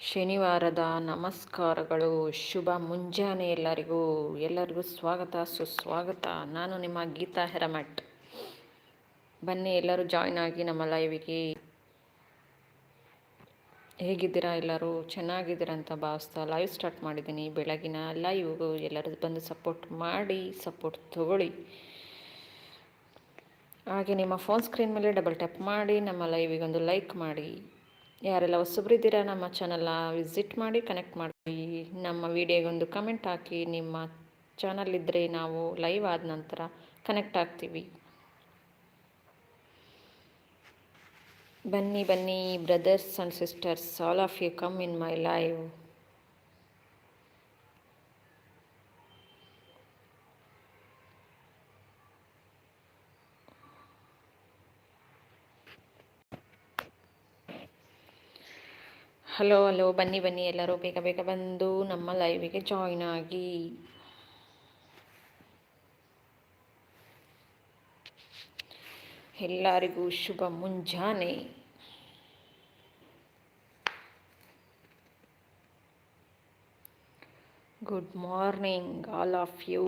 ಶನಿವಾರದ ನಮಸ್ಕಾರಗಳು, ಶುಭ ಮುಂಜಾನೆ ಎಲ್ಲರಿಗೂ. ಎಲ್ಲರಿಗೂ ಸ್ವಾಗತ, ಸುಸ್ವಾಗತ. ನಾನು ನಿಮ್ಮ ಗೀತಾ ಹೆರಮಠ್. ಬನ್ನಿ, ಎಲ್ಲರೂ ಜಾಯ್ನ್ ಆಗಿ ನಮ್ಮ ಲೈವಿಗೆ ಹೇಗಿದ್ದೀರಾ ಎಲ್ಲರೂ? ಚೆನ್ನಾಗಿದ್ದೀರಾ ಅಂತ ಭಾವಿಸ್ತಾ ಲೈವ್ ಸ್ಟಾರ್ಟ್ ಮಾಡಿದ್ದೀನಿ. ಬೆಳಗಿನ ಲೈವ್ ಎಲ್ಲರೂ ಬಂದು ಸಪೋರ್ಟ್ ಮಾಡಿ ಸಪೋರ್ಟ್ ತಗೊಳ್ಳಿ. ಹಾಗೆ ನಿಮ್ಮ ಫೋನ್ ಸ್ಕ್ರೀನ್ ಮೇಲೆ ಡಬಲ್ ಟ್ಯಾಪ್ ಮಾಡಿ, ನಮ್ಮ ಲೈವಿಗೊಂದು ಲೈಕ್ ಮಾಡಿ. ಯಾರೆಲ್ಲ ಹೊಸಬ್ರಿದ್ದೀರಾ, ನಮ್ಮ ಚಾನಲ್ನ ವಿಸಿಟ್ ಮಾಡಿ ಕನೆಕ್ಟ್ ಮಾಡಿ, ನಮ್ಮ ವಿಡಿಯೋಗೊಂದು ಕಮೆಂಟ್ ಹಾಕಿ, ನಿಮ್ಮ ಚಾನಲ್ ಇದ್ದರೆ ನಾವು ಲೈವ್ ಆದ ನಂತರ ಕನೆಕ್ಟ್ ಆಗ್ತೀವಿ. ಬನ್ನಿ ಬನ್ನಿ brothers and sisters all of you come in my live hello hello ಬನ್ನಿ ಬನ್ನಿ ಎಲ್ಲರೂ ಬೇಗ ಬೇಗ ಬಂದು ನಮ್ಮ ಲೈವಿಗೆ ಜಾಯ್ನ್ ಆಗಿ ಎಲ್ಲರಿಗೂ ಶುಭ ಮುಂಜಾನೆ good morning all of you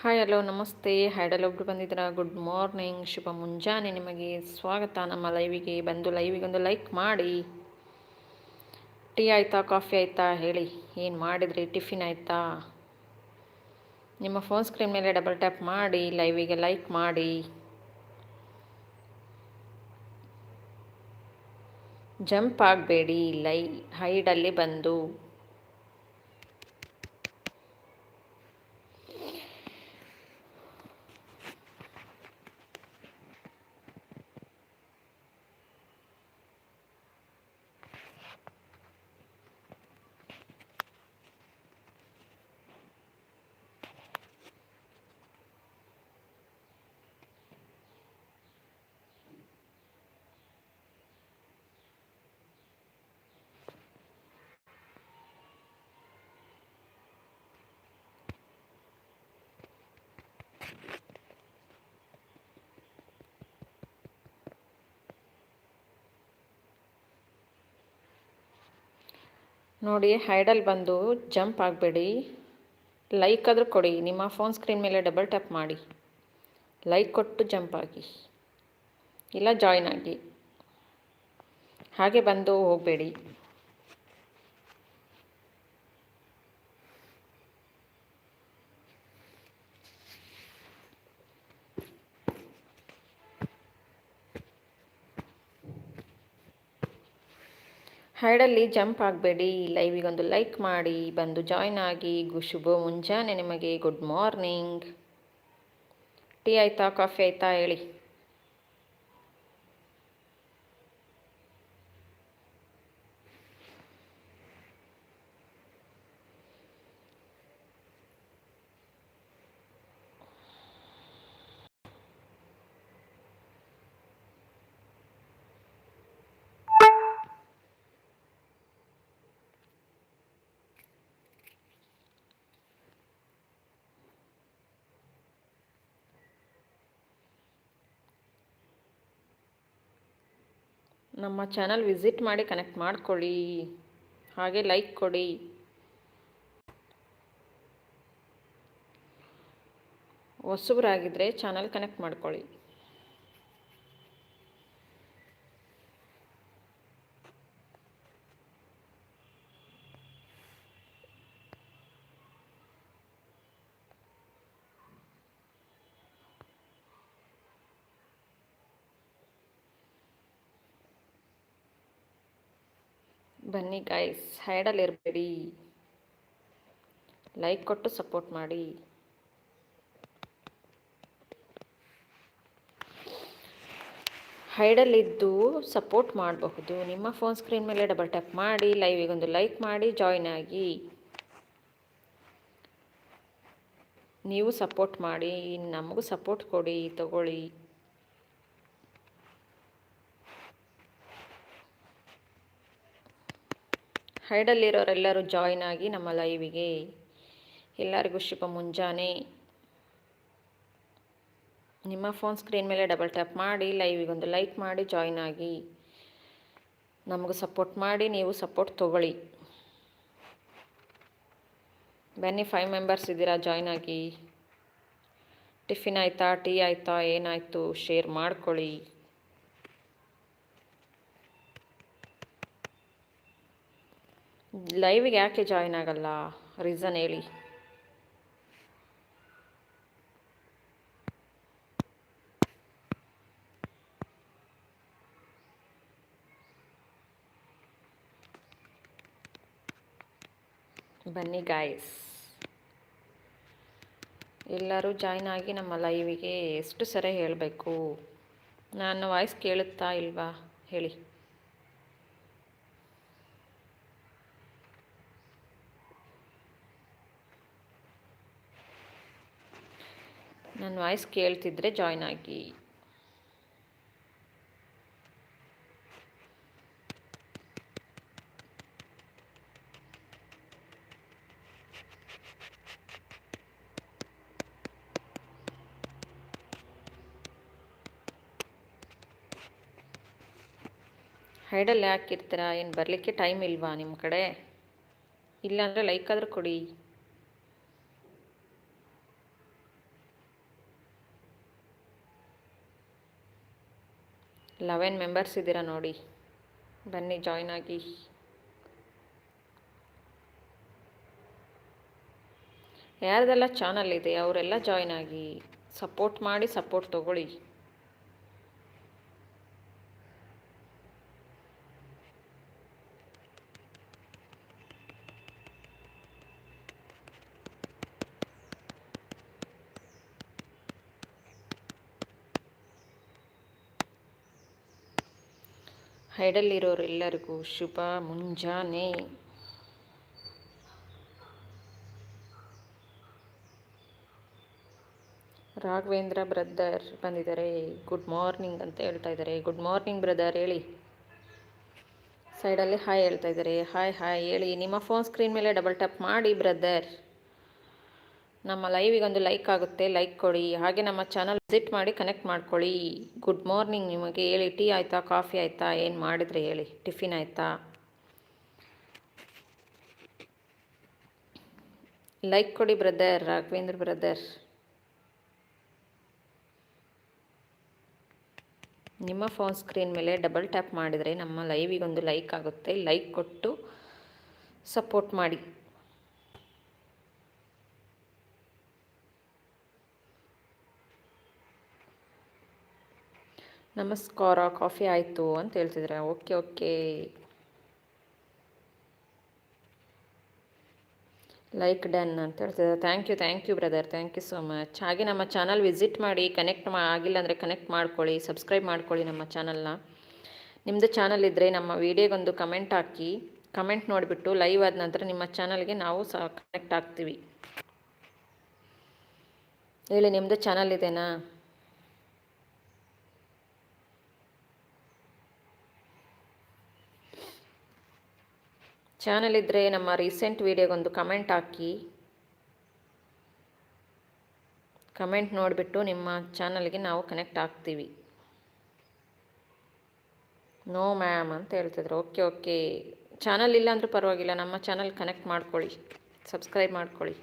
hi hello, ನಮಸ್ತೆ. ಹ್ಯಾಡಲ್ ಒಬ್ರು ಬಂದಿದ್ದೀರಾ? ಗುಡ್ ಮಾರ್ನಿಂಗ್ ಶುಭ ಮುಂಜಾನೆ ನಿಮಗೆ. ಸ್ವಾಗತ ನಮ್ಮ ಲೈವಿಗೆ ಬಂದು ಲೈವಿಗೊಂದು ಲೈಕ್ ಮಾಡಿ. ಟೀ ಆಯಿತಾ, ಕಾಫಿ ಆಯಿತಾ ಹೇಳಿ. ಏನು ಮಾಡಿದ್ರಿ? ಟಿಫಿನ್ ಆಯಿತಾ? ನಿಮ್ಮ ಫೋನ್ ಸ್ಕ್ರೀನ್ ಮೇಲೆ ಡಬಲ್ ಟ್ಯಾಪ್ ಮಾಡಿ ಲೈವಿಗೆ ಲೈಕ್ ಮಾಡಿ. ಜಂಪ್ ಆಗಬೇಡಿ. ಲೈ ಹೈಡಲ್ಲಿ ಬಂದು. ನೋಡಿ, ಹೈಡಲ್ ಬಂದು ಜಂಪ್ ಆಗಬೇಡಿ. ಲೈಕ್ ಆದರೂ ಕೊಡಿ. ನಿಮ್ಮ ಫೋನ್ ಸ್ಕ್ರೀನ್ ಮೇಲೆ ಡಬಲ್ ಟ್ಯಾಪ್ ಮಾಡಿ. ಲೈಕ್ ಕೊಟ್ಟು ಜಂಪ್ ಆಗಿ. ಇಲ್ಲ ಜಾಯ್ನ್ ಆಗಿ. ಹಾಗೆ ಬಂದು ಹೋಗಬೇಡಿ. ಹೈಡಲ್ಲಿ ಜಂಪ್ ಆಗಬೇಡಿ. ಲೈವಿಗೊಂದು ಲೈಕ್ ಮಾಡಿ. ಬಂದು ಜಾಯ್ನ್ ಆಗಿ. ಗು ಶುಭ ಮುಂಜಾನೆ ನಿಮಗೆ. Good morning. ಟೀ ಆಯಿತಾ? ಕಾಫಿ ಆಯಿತಾ? ಹೇಳಿ. ನಮ್ಮ ಚಾನಲ್ ವಿಸಿಟ್ ಮಾಡಿ ಕನೆಕ್ಟ್ ಮಾಡ್ಕೊಳ್ಳಿ. ಹಾಗೆ ಲೈಕ್ ಕೊಡಿ. ಹೊಸಬರಾಗಿದ್ದರೆ ಚಾನಲ್ ಕನೆಕ್ಟ್ ಮಾಡ್ಕೊಳ್ಳಿ. ಬನ್ನಿ ಗಾಯ್ಸ್ ಹೈಡಲ್ಲಿ ಇರಬೇಡಿ. ಲೈಕ್ ಕೊಟ್ಟು ಸಪೋರ್ಟ್ ಮಾಡಿ. ಹೈಡಲ್ಲಿದ್ದು ಸಪೋರ್ಟ್ ಮಾಡಬಹುದು. ನಿಮ್ಮ ಫೋನ್ ಸ್ಕ್ರೀನ್ ಮೇಲೆ ಡಬಲ್ ಟ್ಯಾಪ್ ಮಾಡಿ ಲೈವಿಗೊಂದು ಲೈಕ್ ಮಾಡಿ ಜಾಯ್ನ್ ಆಗಿ. ನೀವು ಸಪೋರ್ಟ್ ಮಾಡಿ, ನಮಗೂ ಸಪೋರ್ಟ್ ಕೊಡಿ, ತಗೊಳ್ಳಿ. ಹೈಡಲ್ಲಿರೋರೆಲ್ಲರೂ ಜಾಯ್ನ್ ಆಗಿ ನಮ್ಮ ಲೈವಿಗೆ ಎಲ್ಲರಿಗೂ ಶುಭ ಮುಂಜಾನೆ. ನಿಮ್ಮ ಫೋನ್ ಸ್ಕ್ರೀನ್ ಮೇಲೆ ಡಬಲ್ ಟ್ಯಾಪ್ ಮಾಡಿ, ಲೈವಿಗೊಂದು ಲೈಕ್ ಮಾಡಿ, ಜಾಯ್ನ್ ಆಗಿ. ನಮಗೂ ಸಪೋರ್ಟ್ ಮಾಡಿ, ನೀವು ಸಪೋರ್ಟ್ ತಗೊಳ್ಳಿ. ಬನ್ನಿ ಫೈವ್ ಮೆಂಬರ್ಸ್ ಇದ್ದೀರಾ, ಜಾಯ್ನ್ ಆಗಿ. ಟಿಫಿನ್ ಆಯಿತಾ, ಟೀ ಆಯಿತಾ, ಏನಾಯಿತು, ಶೇರ್ ಮಾಡ್ಕೊಳ್ಳಿ. ಲೈವಿಗೆ ಯಾಕೆ ಜಾಯ್ನ್ ಆಗಲ್ಲ? ರೀಸನ್ ಹೇಳಿ. ಬನ್ನಿ ಗಾಯ್ಸ್ ಎಲ್ಲರೂ ಜಾಯ್ನ್ ಆಗಿ ನಮ್ಮ ಲೈವಿಗೆ ಎಷ್ಟು ಸರಿ ಹೇಳಬೇಕು. ನಾನು ವಾಯ್ಸ್ ಕೇಳುತ್ತಾ ಇಲ್ವಾ? ಹೇಳಿ. ನನ್ನ ವಾಯ್ಸ್ ಕೇಳ್ತಿದ್ರೆ ಜಾಯ್ನ್ ಆಗಿ. ಹೈಡಲ್ಲಿ ಹಾಕಿರ್ತೀರಾ? ಏನು ಬರಲಿಕ್ಕೆ ಟೈಮ್ ಇಲ್ವಾ ನಿಮ್ಮ ಕಡೆ? ಇಲ್ಲಾಂದರೆ ಲೈಕ್ ಆದರೂ ಕೊಡಿ. ಲೆವೆನ್ ಮೆಂಬರ್ಸ್ ಇದ್ದೀರಾ ನೋಡಿ. ಬನ್ನಿ, ಜಾಯ್ನ್ ಆಗಿ. ಯಾರ್ದೆಲ್ಲ ಚಾನಲ್ ಇದೆ, ಅವರೆಲ್ಲ ಜಾಯ್ನ್ ಆಗಿ. ಸಪೋರ್ಟ್ ಮಾಡಿ, ಸಪೋರ್ಟ್ ತಗೊಳ್ಳಿ. ಹೈಡಲ್ಲಿರೋರೆಲ್ಲರಿಗೂ ಶುಭ ಮುಂಜಾನೆ. ರಾಘವೇಂದ್ರ ಬ್ರದರ್ ಬಂದಿದ್ದಾರೆ. ಗುಡ್ ಮಾರ್ನಿಂಗ್ ಅಂತ ಹೇಳ್ತಾ ಇದ್ದಾರೆ. ಗುಡ್ ಮಾರ್ನಿಂಗ್ ಬ್ರದರ್, ಹೇಳಿ. ಸೈಡಲ್ಲಿ ಹಾಯ್ ಹೇಳ್ತಾ ಇದ್ದಾರೆ. ಹಾಯ್ ಹಾಯ್, ಹೇಳಿ. ನಿಮ್ಮ ಫೋನ್ ಸ್ಕ್ರೀನ್ ಮೇಲೆ ಡಬಲ್ ಟ್ಯಾಪ್ ಮಾಡಿ ಬ್ರದರ್. ನಮ್ಮ ಲೈವಿಗೊಂದು ಲೈಕ್ ಆಗುತ್ತೆ ಲೈಕ್ ಕೊಡಿ. ಹಾಗೆ ನಮ್ಮ ಚಾನಲ್ ವಿಸಿಟ್ ಮಾಡಿ ಕನೆಕ್ಟ್ ಮಾಡ್ಕೊಳ್ಳಿ. ಗುಡ್ ಮಾರ್ನಿಂಗ್ ನಿಮಗೆ ಹೇಳಿ. ಟೀ ಆಯಿತಾ ಕಾಫಿ ಆಯಿತಾ, ಏನು ಮಾಡಿದರೆ ಹೇಳಿ? ಟಿಫಿನ್ ಆಯಿತಾ? ಲೈಕ್ ಕೊಡಿ ಬ್ರದರ್ ರಾಘವೇಂದ್ರ ಬ್ರದರ್ ನಿಮ್ಮ ಫೋನ್ ಸ್ಕ್ರೀನ್ ಮೇಲೆ ಡಬಲ್ ಟ್ಯಾಪ್ ಮಾಡಿದರೆ ನಮ್ಮ ಲೈವಿಗೊಂದು ಲೈಕ್ ಆಗುತ್ತೆ. ಲೈಕ್ ಕೊಟ್ಟು ಸಪೋರ್ಟ್ ಮಾಡಿ. ನಮಸ್ಕಾರ, ಕಾಫಿ ಆಯಿತು ಅಂತ ಹೇಳ್ತಿದ್ರೆ, ಓಕೆ ಓಕೆ. ಲೈಕ್ ಡನ್ ಅಂತ ಹೇಳ್ತಿದ್ದಾರೆ. Thank you thank you brother thank you so much ಹಾಗೆ ನಮ್ಮ ಚಾನಲ್ ವಿಸಿಟ್ ಮಾಡಿ ಕನೆಕ್ಟ್ ಮಾ ಆಗಿಲ್ಲ ಅಂದರೆ ಕನೆಕ್ಟ್ ಮಾಡ್ಕೊಳ್ಳಿ ಸಬ್ಸ್ಕ್ರೈಬ್ ಮಾಡ್ಕೊಳ್ಳಿ ನಮ್ಮ ಚಾನಲ್ನ ನಿಮ್ಮದು ಚಾನಲ್ ಇದ್ದರೆ ನಮ್ಮ ವಿಡಿಯೋಗೊಂದು ಕಮೆಂಟ್ ಹಾಕಿ ಕಮೆಂಟ್ ನೋಡಿಬಿಟ್ಟು ಲೈವ್ ಆದ ನಂತರ ನಿಮ್ಮ ಚಾನಲ್ಗೆ ನಾವು ಸಹ ಕನೆಕ್ಟ್ ಆಗ್ತೀವಿ. ಹೇಳಿ ನಿಮ್ಮದು ಚಾನಲ್ ಇದೆನಾ? ಚಾನಲ್ ಇದ್ದರೆ ನಮ್ಮ ರೀಸೆಂಟ್ ವೀಡಿಯೋಗೊಂದು ಕಮೆಂಟ್ ಹಾಕಿ. ಕಮೆಂಟ್ ನೋಡಿಬಿಟ್ಟು ನಿಮ್ಮ ಚಾನಲ್ಗೆ ನಾವು ಕನೆಕ್ಟ್ ಆಗ್ತೀವಿ. ನೋ ಮ್ಯಾಮ್ ಅಂತ ಹೇಳ್ತಿದ್ರು. ಓಕೆ ಓಕೆ ಚಾನಲ್ ಇಲ್ಲ ಅಂದರೂ ಪರವಾಗಿಲ್ಲ. ನಮ್ಮ ಚಾನಲ್ ಕನೆಕ್ಟ್ ಮಾಡ್ಕೊಳ್ಳಿ. ಸಬ್ಸ್ಕ್ರೈಬ್ ಮಾಡ್ಕೊಳ್ಳಿ.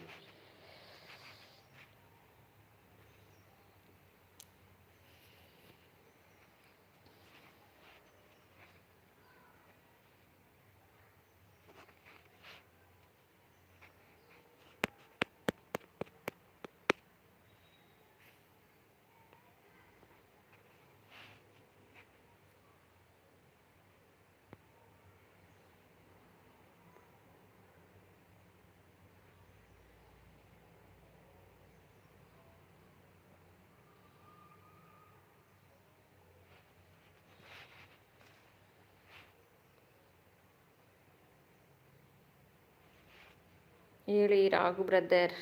ಹೇಳಿ ರಾಘು ಬ್ರದರ್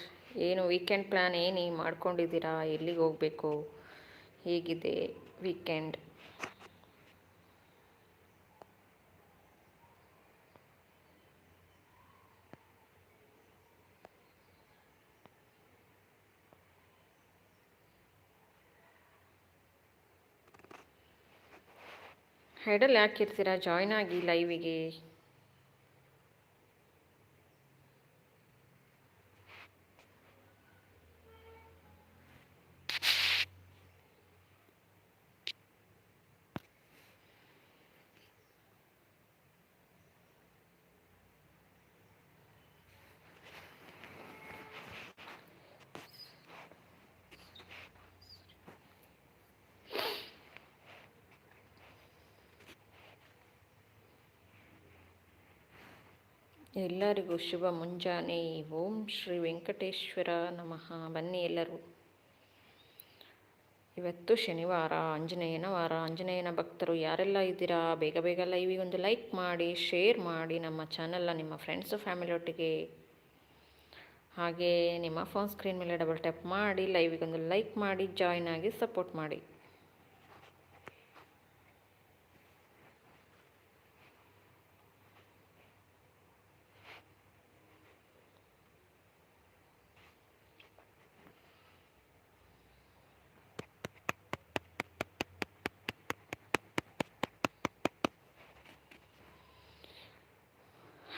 ಏನು ವೀಕೆಂಡ್ ಪ್ಲ್ಯಾನ್ ಏನು ಮಾಡ್ಕೊಂಡಿದ್ದೀರಾ? ಎಲ್ಲಿಗೆ ಹೋಗಬೇಕು? ಹೇಗಿದೆ ವೀಕೆಂಡ್ ಹೆಡಲ್ ಯಾಕೆ ಇರ್ತೀರಾ? ಜಾಯ್ನ್ ಆಗಿ ಲೈವಿಗೆ ಎಲ್ಲರಿಗೂ ಶುಭ ಮುಂಜಾನೆ. ಓಂ ಶ್ರೀ ವೆಂಕಟೇಶ್ವರ ನಮಃ. ಬನ್ನಿ ಎಲ್ಲರೂ. ಇವತ್ತು ಶನಿವಾರ, ಆಂಜನೇಯನ ವಾರ. ಆಂಜನೇಯನ ಭಕ್ತರು ಯಾರೆಲ್ಲ ಇದ್ದೀರಾ? ಬೇಗ ಬೇಗ ಲೈವಿಗೆ ಒಂದು ಲೈಕ್ ಮಾಡಿ ಶೇರ್ ಮಾಡಿ ನಮ್ಮ ಚಾನಲ್ನ ನಿಮ್ಮ ಫ್ರೆಂಡ್ಸು ಫ್ಯಾಮಿಲಿ ಒಟ್ಟಿಗೆ. ಹಾಗೆ ನಿಮ್ಮ ಫೋನ್ ಸ್ಕ್ರೀನ್ ಮೇಲೆ ಡಬಲ್ ಟ್ಯಾಪ್ ಮಾಡಿ ಲೈವಿಗೆ ಒಂದು ಲೈಕ್ ಮಾಡಿ ಜಾಯ್ನ್ ಆಗಿ ಸಪೋರ್ಟ್ ಮಾಡಿ.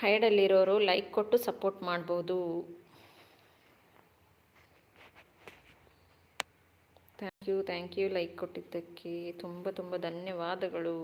ಹೈಡಲ್ಲಿರೋರು ಲೈಕ್ ಕೊಟ್ಟು ಸಪೋರ್ಟ್ ಮಾಡ್ಬೋದು. Thank you thank you like ಕೊಟ್ಟಿದ್ದಕ್ಕೆ. ತುಂಬ ತುಂಬ ಧನ್ಯವಾದಗಳು.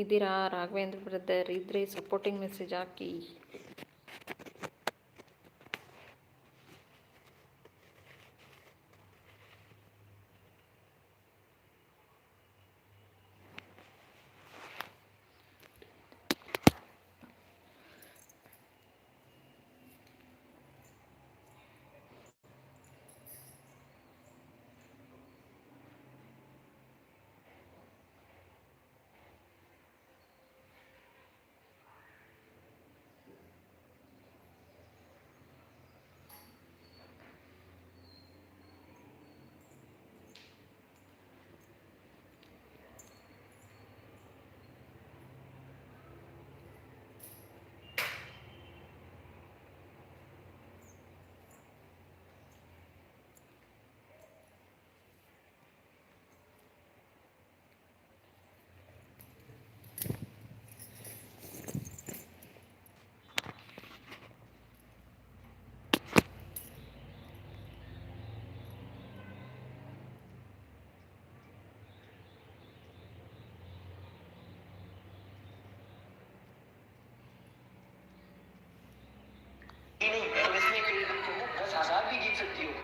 ಇದ್ದೀರಾ ರಾಘವೇಂದ್ರ ಬ್ರದರ್ ಇದ್ರೆ ಸಪೋರ್ಟಿಂಗ್ ಮೆಸೇಜ್ ಹಾಕಿ. बचने के लिए तुम दस हज़ार भी जीत सकती हो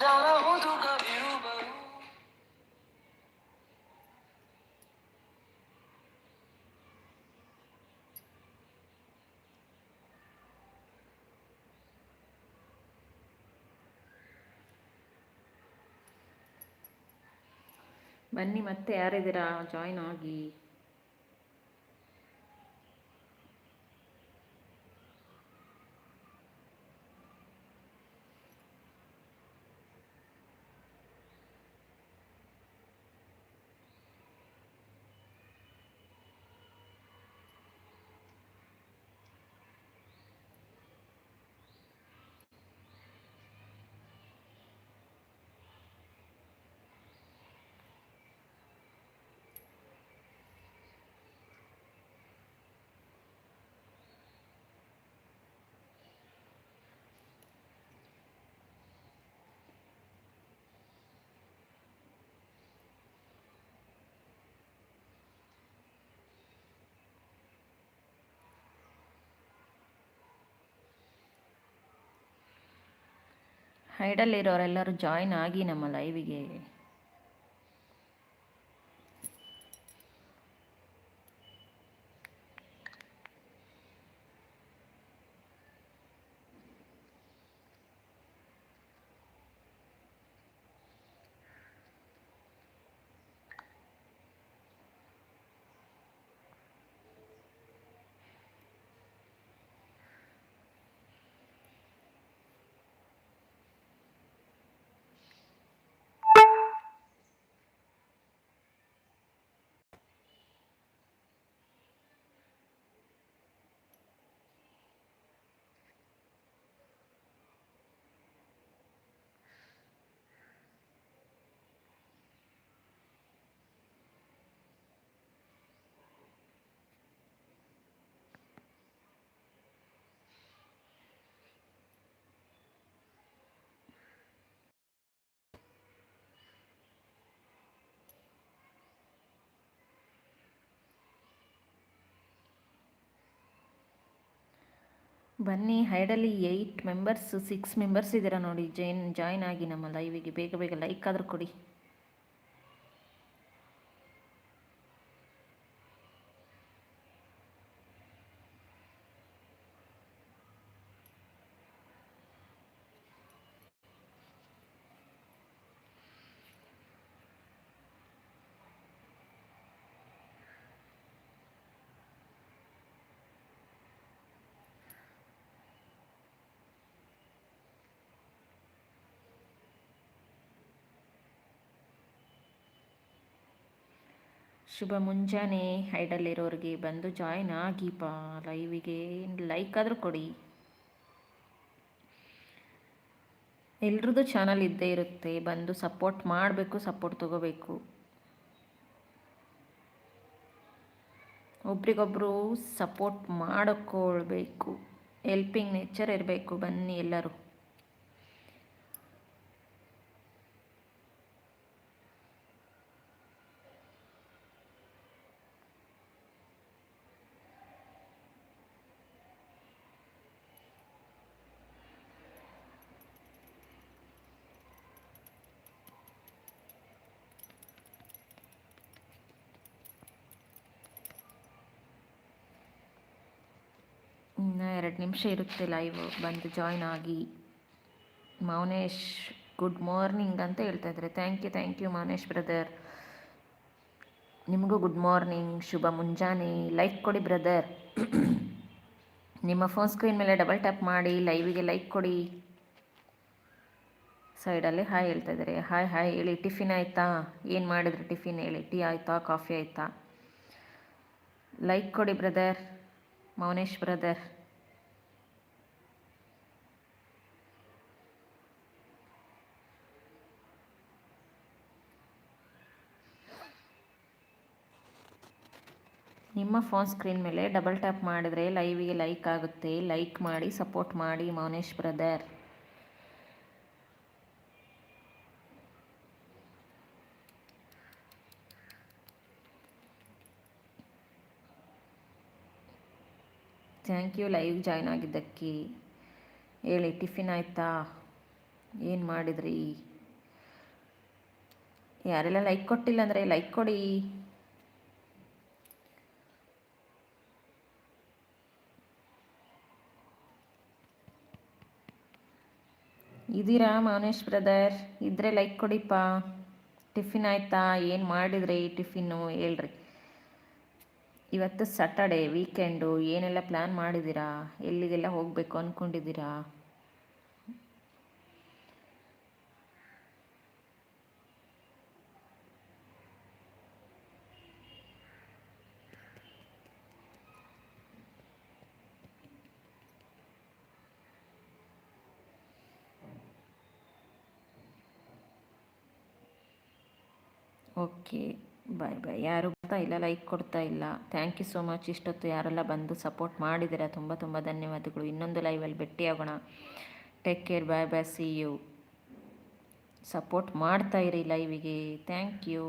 I Don't know. ಬನ್ನಿ ಮತ್ತೆ ಯಾರಿದ್ದೀರಾ? ಜಾಯಿನ್ ಆಗಿ. ಹೈಡಲ್ಲಿರೋರೆಲ್ಲರೂ ಜಾಯ್ನ್ ಆಗಿ ನಮ್ಮ ಲೈವಿಗೆ ಬನ್ನಿ, ಹೈಡಲ್ಲಿ ಏಯ್ಟ್ ಮೆಂಬರ್ಸ್, ಸಿಕ್ಸ್ ಮೆಂಬರ್ಸ್ ಇದ್ದೀರಾ ನೋಡಿ, ಜೈನ್, ಜಾಯ್ನ್ ಆಗಿ ನಮ್ಮ ಲೈವಿಗೆ ಬೇಗ ಬೇಗ ಲೈಕ್ ಆದರೂ ಕೊಡಿ. ಶುಭ ಮುಂಜಾನೆ. ಹೈಡಲ್ಲಿರೋರಿಗೆ ಬಂದು ಜಾಯ್ನ್ ಆಗಿಪ್ಪ ಲೈವಿಗೆ ಲೈಕ್ ಆದರೂ ಕೊಡಿ. ಎಲ್ರದ್ದು ಚಾನಲ್ ಇದ್ದೇ ಇರುತ್ತೆ. ಬಂದು ಸಪೋರ್ಟ್ ಮಾಡಬೇಕು, ಸಪೋರ್ಟ್ ತಗೋಬೇಕು. ಒಬ್ರಿಗೊಬ್ರು ಸಪೋರ್ಟ್ ಮಾಡಿಕೊಳ್ಬೇಕು. ಹೆಲ್ಪಿಂಗ್ ನೇಚರ್ ಇರಬೇಕು. ಬನ್ನಿ ಎಲ್ಲರೂ. ಇನ್ನು ಎರಡು ನಿಮಿಷ ಇರುತ್ತೆ ಲೈವ್ ಬಂದು ಜಾಯ್ನ್ ಆಗಿ. ಮೌನೇಶ್ ಗುಡ್ ಮಾರ್ನಿಂಗ್ ಅಂತ ಹೇಳ್ತಾ ಇದ್ದಾರೆ. Thank you thank you Mounesh brother ನಿಮಗೂ ಗುಡ್ ಮಾರ್ನಿಂಗ್ ಶುಭ ಮುಂಜಾನೆ. ಲೈಕ್ ಕೊಡಿ ಬ್ರದರ್ ನಿಮ್ಮ ಫೋನ್ ಸ್ಕ್ರೀನ್ ಮೇಲೆ ಡಬಲ್ ಟ್ಯಾಪ್ ಮಾಡಿ ಲೈವಿಗೆ ಲೈಕ್ ಕೊಡಿ. ಸೈಡಲ್ಲಿ ಹಾಯ್ ಹೇಳ್ತಾ ಇದ್ದಾರೆ. ಹಾಯ್ ಹಾಯ್ ಹೇಳಿ ಟಿಫಿನ್ ಆಯಿತಾ? ಏನು ಮಾಡಿದ್ರು ಟಿಫಿನ್ ಹೇಳಿ? ಟೀ ಆಯಿತಾ ಕಾಫಿ ಆಯಿತಾ? ಲೈಕ್ ಕೊಡಿ ಬ್ರದರ್ ಮೌನೇಶ್ ಬ್ರದರ್ ನಿಮ್ಮ ಫೋನ್ ಸ್ಕ್ರೀನ್ ಮೇಲೆ ಡಬಲ್ ಟ್ಯಾಪ್ ಮಾಡಿದರೆ ಲೈವಿಗೆ ಲೈಕ್ ಆಗುತ್ತೆ. ಲೈಕ್ ಮಾಡಿ, ಸಪೋರ್ಟ್ ಮಾಡಿ Mounesh brother. Thank you live join ಆಗಿದ್ದಕ್ಕೆ. ಹೇಳಿ, ಟಿಫಿನ್ ಆಯಿತಾ? ಏನು ಮಾಡಿದ್ರಿ? ಯಾರೆಲ್ಲ ಲೈಕ್ ಕೊಟ್ಟಿಲ್ಲ ಅಂದರೆ ಲೈಕ್ ಕೊಡಿ. ಇದ್ದೀರಾ ಮೌನೇಶ್ ಬ್ರದರ್? ಇದ್ರೆ ಲೈಕ್ ಕೊಡಿಪ್ಪ. ಟಿಫಿನ್ ಆಯಿತಾ? ಏನು ಮಾಡಿದ್ರಿ ಟಿಫಿನ್ನು? ಹೇಳ್ರಿ. ಇವತ್ತು ಸ್ಯಾಟರ್ಡೇ ವೀಕೆಂಡು ಏನೆಲ್ಲ ಪ್ಲ್ಯಾನ್ ಮಾಡಿದ್ದೀರಾ? ಎಲ್ಲಿಗೆಲ್ಲ ಹೋಗಬೇಕು ಅಂದ್ಕೊಂಡಿದ್ದೀರಾ ಓಕೆ, ಬಾಯ್ ಬಾಯ್. ಯಾರು ಬರ್ತಾ ಇಲ್ಲ ಲೈಕ್ ಕೊಡ್ತಾ ಇಲ್ಲ. ಥ್ಯಾಂಕ್ ಯು ಸೋ ಮಚ್ ಇಷ್ಟೊತ್ತು ಯಾರೆಲ್ಲ ಬಂದು ಸಪೋರ್ಟ್ ಮಾಡಿದ್ದೀರಾ? ತುಂಬ ತುಂಬ ಧನ್ಯವಾದಗಳು. ಇನ್ನೊಂದು ಲೈವಲ್ಲಿ ಭೇಟಿಯಾಗೋಣ take care bye bye see you support ಮಾಡ್ತಾ ಇರಿ ಲೈವಿಗೆ ಥ್ಯಾಂಕ್ ಯು